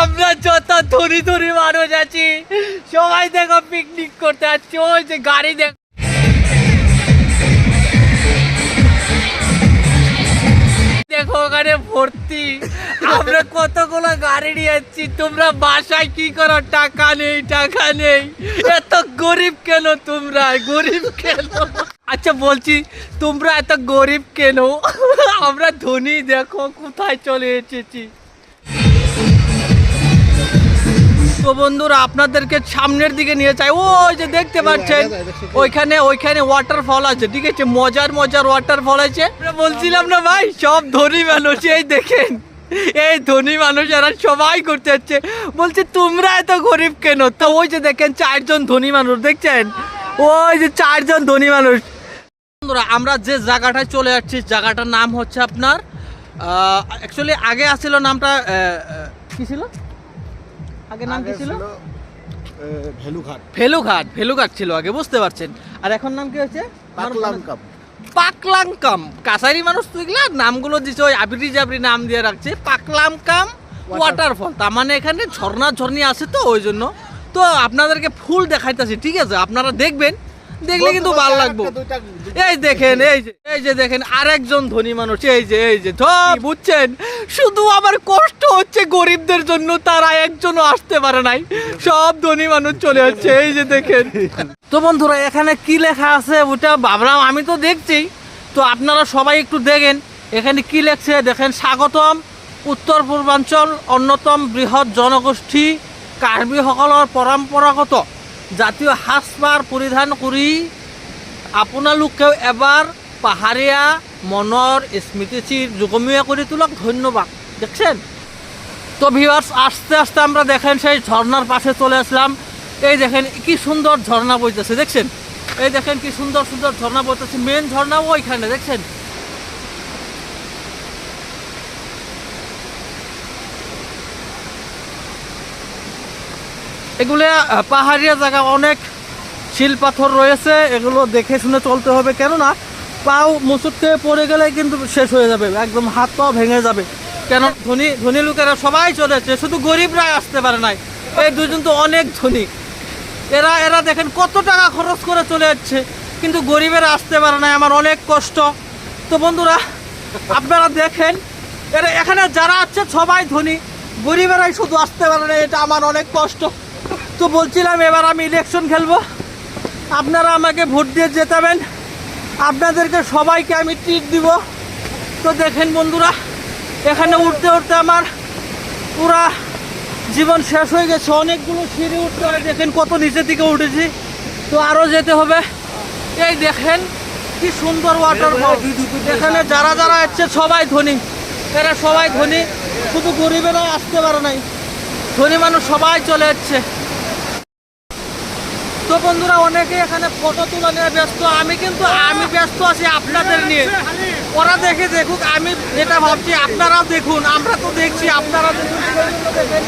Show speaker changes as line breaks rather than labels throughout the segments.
আমরা পিকনিক করতে আসছি গাড়ি দেখ দেখো ভর্তি। আমরা কতগুলো গাড়ি নিয়ে যাচ্ছি, তোমরা বাসায় কি করো? টাকা নেই টাকা নেই। এত গরিব কেন তোমরা? গরিব কেন? আচ্ছা বলছি, তোমরা এত গরিব কেন? আমরা ধনী, দেখো, কোথায় চলে এসেছি। তো বন্ধুরা আপনাদেরকে সামনের দিকে নিয়ে যাই ওই যে দেখতে পাচ্ছেন ওইখানে ওইখানে ওয়াটারফল আছে ঠিক আছে? মজার মজার ওয়াটারফল আছে। বলছিলাম না ভাই সব ধনী মানুষ এই দেখেন এই ধনী মানুষ এরা সবাই করতে যাচ্ছে বলছে তোমরা এত গরিব কেন? তো ওই যে দেখেন চারজন ধনী মানুষ দেখছেন? ওই যে চারজন ধনী মানুষ। বন্ধুরা আমরা যে জায়গাটায় চলে যাচ্ছি জায়গাটার নাম হচ্ছে আপনার অ্যাকচুয়ালি আগে আসছিল নামটা কি ছিল? আগে নাম কি ছিল?
ভেলুঘাট।
ভেলুঘাট ভেলুঘাট ছিল আগে বুঝতে পারছেন। আর এখন নাম কি হয়েছে?
পাকলাঙ্কাম
পাকলাঙ্কাম কাছারি মানুষ তো গেলা নামগুলো দিছে ওই আবরি জাবরি নাম দিয়ে রাখছে। পাকলাঙ্কাম ওয়াটারফল তার মানে এখানে ঝর্ণা ঝর্ণি আছে তো ওই জন্য। তো আপনাদেরকে ফুল দেখাইতেছি ঠিক আছে? আপনারা দেখবেন দেখলে কিন্তু ভালো লাগবো। এই দেখেন এই যে এই যে দেখেন আরেকজন ধনী মানুষ এই যে এই যে বুঝছেন? শুধু আমার কষ্ট হচ্ছে গরিবদের জন্য তারা একজনও আসতে পারে নাই। সব ধনী মানুষ চলে যাচ্ছে এই যে দেখেন। তো বন্ধুরা এখানে কি লেখা আছে ওটা ভাবলাম আমি তো দেখছি। তো আপনারা সবাই একটু দেখেন এখানে কি লেখছে? দেখেন স্বাগতম। উত্তর পূর্বাঞ্চল অন্যতম বৃহৎ জনগোষ্ঠী কাৰ্বিসকলৰ পৰম্পৰাগত জাতীয় সাজপাৰ পৰিধান কৰি আপোনালোকেও এবাৰ পাহাৰীয়া মনৰ স্মৃতিচির যুগমীয় করে তোলক। ধন্যবাদ। দেখছেন? তো ভিউয়ার্স আস্তে আস্তে আমরা দেখেন সেই ঝর্ণার পাশে চলে আসলাম। এই দেখেন, কি সুন্দর ঝর্ণা বইতেছে, দেখছেন? এই দেখেন, কি সুন্দর সুন্দর ঝর্ণা বইতেছে। মেন ঝর্ণাও ওইখানে, দেখছেন? এগুলো পাহাড়িয়া জায়গা অনেক শিল পাথর রয়েছে, এগুলো দেখে শুনে চলতে হবে। কেননা, পাও মুসুরতে পড়ে গেলে কিন্তু শেষ হয়ে যাবে, একদম হাত পাও ভেঙে যাবে। কেন, ধনী ধনী লোকেরা সবাই চলেছে শুধু গরিবরা আসতে পারে নাই, এই দুজন তো অনেক ধনী। এরা এরা দেখেন কত টাকা খরচ করে চলে যাচ্ছে, কিন্তু গরিবেরা আসতে পারে নাই, আমার অনেক কষ্ট। তো বন্ধুরা, আপনারা দেখেন, এরা এখানে যারা আছে সবাই ধনী, গরিবেরাই শুধু আসতে পারে না এটা আমার অনেক কষ্ট। তো বলছিলাম এবার আমি ইলেকশন খেলব। আপনারা আমাকে ভোট দিয়ে জেতাবেন। আপনাদেরকে সবাইকে আমি ট্রিট দিব। তো দেখেন বন্ধুরা এখানে উঠতে উঠতে আমার পুরা জীবন শেষ হয়ে গেছে। অনেকগুলো সিঁড়ি উঠতে হয় দেখেন কত নিচে দিকে উঠেছি। তো আরও যেতে হবে। এই দেখেন কি সুন্দর ওয়াটারফল এখানে যারা যারা আসছে সবাই ধনী। এরা সবাই ধনী। শুধু গরিবেরা আসতে পারে নাই। ধনী মানুষ সবাই চলে যাচ্ছে। তো বন্ধুরা, অনেকে এখানে ফটো তোলা নিয়ে ব্যস্ত। আমি কিন্তু, আমি ব্যস্ত আছি আপনাদের নিয়ে। ওরা দেখে দেখুক, আমি যেটা ভাবছি, আপনারাও দেখুন। আমরা তো দেখছি, আপনারা দেখুন।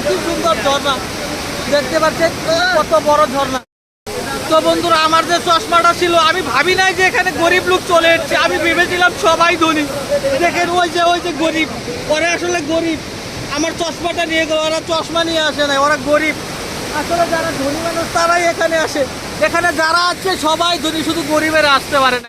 কি সুন্দর ঝর্ণা। দেখতে পাচ্ছেন, কত বড় ঝর্ণা। তো বন্ধুরা, আমার যে চশমাটা ছিল, আমি ভাবি নাই যে এখানে গরিব লোক চলে এসছে। আমি ভেবেছিলাম সবাই ধনী। দেখেন, ওই যে ওই যে গরিব। ওরা আসলে গরিব। আমার চশমাটা নিয়ে গেল, ওরা চশমা নিয়ে আসে না ওরা গরিব। আসলে যারা ধনী মানুষ, তারাই এখানে আসে। এখানে যারা আছে, সবাই ধনী, শুধু গরিবের আসতে পারে না।